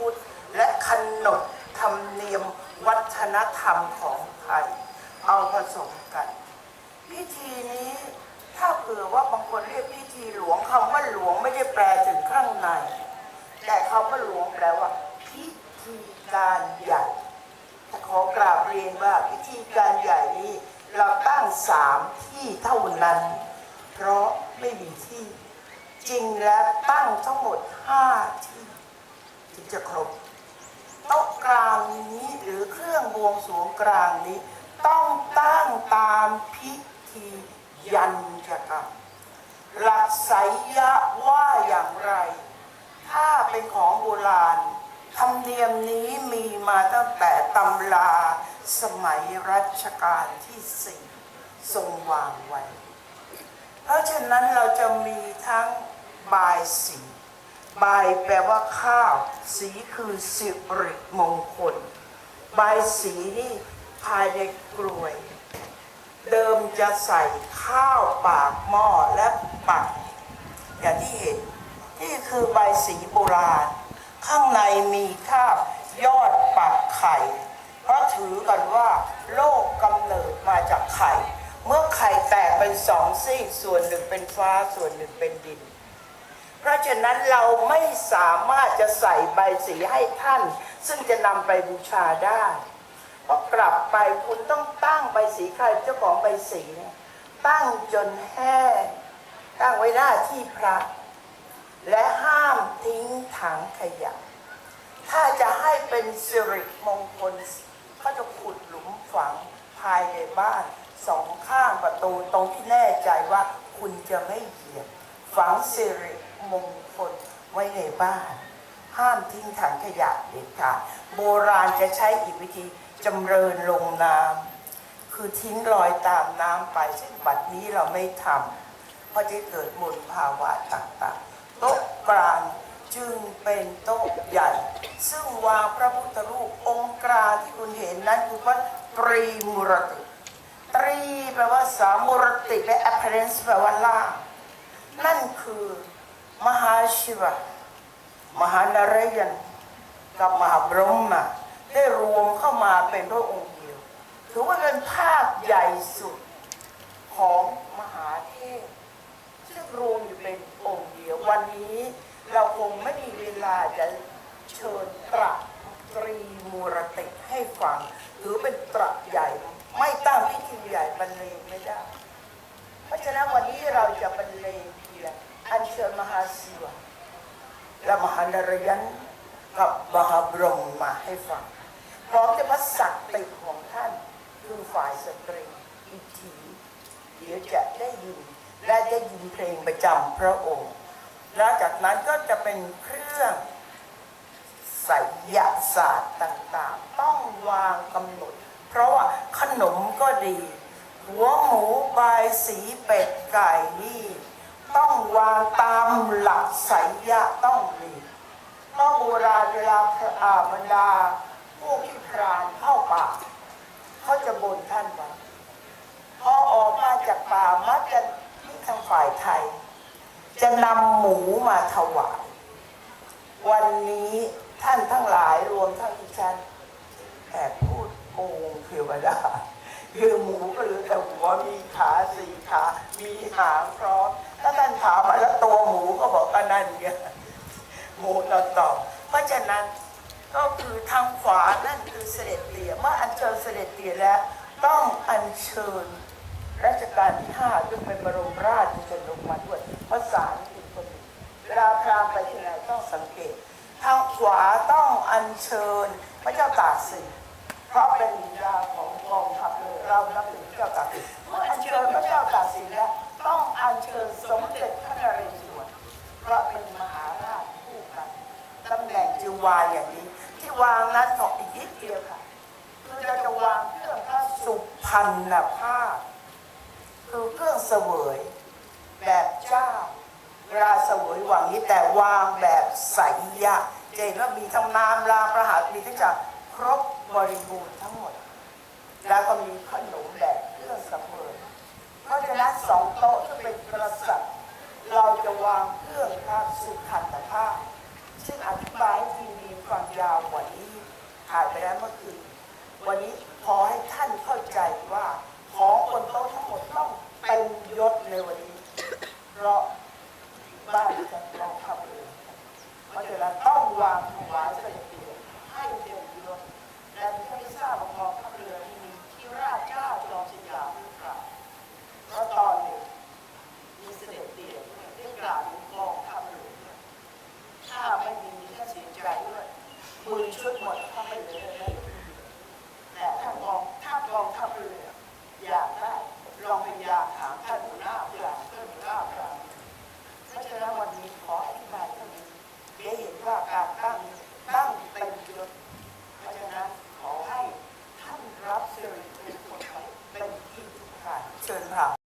พุทธ และขนบธรรมเนียมวัฒนธรรมของไทย เอาผสมกัน พิธีนี้ถ้าเผื่อว่าบางคนเรียกพิธีหลวงคำว่าหลวงไม่ได้แปลถึงข้างใน แต่คำว่าหลวงแปลว่า พิธีการใหญ่ขอกราบเรียนว่าพิธีการใหญ่นี้เราตั้งสามที่เท่านั้น เพราะไม่มีที่ จริงแล้วตั้งทั้งหมดห้าที่ ถึงจะครบโต๊ะกลางนี้หรือเครื่องบวงสรวงกลางนี้ ต้องตั้งตามพิธียันจกรรมหลักไสยยะว่าอย่างไร ถ้าเป็นของโบราณธรรมเนียมนี้มีมาตั้งแต่ตำราสมัยรัชกาลที่สี่ทรงวางไว้ เพราะฉะนั้นเราจะมีทั้งบายสี ใบแปลว่าข้าว สีคือสิริมงคล ใบสีนี่ภายในกลวย เดิมจะใส่ข้าวปากหม้อและปักอย่างที่เห็น นี่คือใบสีโบราณ ข้างในมีข้าวยอดปักไข่ เพราะถือกันว่า โลกกำเนิดมาจากไข่ เมื่อไข่แตกเป็นสองซีกส่วนหนึ่งเป็นฟ้าส่วนหนึ่งเป็นดิน เพราะฉะนั้นเราไม่สามารถจะใส่ใบสีให้ท่าน ซึ่งจะนำไปบูชาได้เพราะกลับไปคุณต้องตั้งใบสีใครเจ้าของใบสีเนี่ยตั้งจนแห้งตั้งไว้หน้าที่พระ และห้ามทิ้งถังขยะ ถ้าจะให้เป็นสิริมงคลเขาจะขุดหลุมฝังภายในบ้านสองข้างประตูตรงที่แน่ใจว่าคุณจะไม่เหยียบ ฝังสิริมงคลไว้ในบ้าน ห้ามทิ้งถังขยะเด็ดขาดโบราณจะใช้อีกวิธีจำเริญลงน้ำคือทิ้งรอยตามน้ำไปซึ่งบัดนี้เราไม่ทำเพราะจะเกิดมลภาวะต่างๆ โต๊ะกลางจึงเป็นโต๊ะใหญ่ ซึ่งวางพระพุทธรูปองค์กลางที่คุณเห็นนั้นคือพระตรีมุรติ ตรีแปลว่าสามมุรติและ appearance แปลว่าล่าง นั่นคือมหาชิวะมหานารยันกับมหาบรหมาได้รวมเข้ามาเป็นพระองค์เดียว ถือว่าเป็นภาคใหญ่สุดของมหาเทพซึ่งรวมอยู่เป็นองค์เดียว วันนี้เราคงไม่มีเวลาจะเชิญตระตรีมูรติให้ฟังถือเป็นตระใหญ่ ไม่ตั้งพิธีใหญ่บรรเลงไม่ได้ เพราะฉะนั้นวันนี้เราจะบรรเลง อัญเชิญมหาศิวะและมหานารยันกับมหาบรมมาให้ฟังพร้อมจะพระศักติของท่านคือฝ่ายสตรีอีกทีเดี๋ยวจะได้ยินและได้ยินเพลงประจำพระองค์แล้วจากนั้นก็จะเป็นเครื่องไสยศาสตร์ต่างๆ ต้องวางกำหนด เพราะว่าขนมก็ดี หัวหมูใบสีเป็ดไก่นี่ ต้องวางตามหลักไสยะต้องมีเพราะโบราณเวลาพระอาบรรดาพวกที่พรานเข้าป่าเขาจะบ่นท่านไว้พอออกมาจากป่ามักจะที่ทางฝ่ายไทย จะนำหมูมาถวาย วันนี้ท่านทั้งหลายรวมทั้งดิฉันแอบพูดโกงเทวดาคือหมูก็เหลือแต่หัวมีขาสี่ขา มีหางพร้อม ถ้าท่านถามมาแล้วตัวหมูก็บอกก็นั่นไงหมูเราตอบ เพราะฉะนั้นก็คือทางขวานั่นคือเสด็จเตี่ยเมื่ออัญเชิญเสด็จเตี่ยแล้ว ต้องอัญเชิญรัชกาลที่ห้าซึ่งเป็นบรมราชชนกมาด้วยภาษาอังกฤษคนเวลาพราหมณ์ไปที่ไหนต้องสังเกต ทางขวาต้องอัญเชิญพระเจ้าตากสินเพราะเป็นบิดาของกองทัพเลยเรานับถือพระเจ้าตากสินเมื่ออัญเชิญพระเจ้าตากสินแล้ว อัญเชิญสมเด็จพระนเรศวรเพราะเป็นมหาราชคู่กันตำแหน่งจึงวางอย่างนี้ ที่วางนั้นของอีกนิดเดียวค่ะคือเราจะวางเครื่องพระสุพรรณภาพ คือเครื่องเสวย แบบเจ้าเวลาเสวยวางนี้แต่วางแบบใสยะเจนว่ามีทั้งน้ำลาประหารมีทั้งจากครบบริบูรณ์ทั้งหมด แล้วก็มีขนมแบบเครื่องเสวยเพราะฉะนั้นสองโต๊ะที่เป็นกษัตริย์เราจะวางเครื่องพระสุขันตภาพ ซึ่งอธิบายทีมีความยาวกว่านี้ถ่ายไปแล้วเมื่อคืนวันนี้ขอให้ท่านเข้าใจว่าของบนโต๊ะทั้งหมดต้องเต็มยศในวันนี้ เพราะบ้านจะกองทัพเรือเพราะฉะนั้นต้องวางถวายเสด็จเตียให้ มือชุดหมดถ้าไม่เหลือเลยแต่ถ้ากองถ้ากองทัพเรืออยากได้ลองพย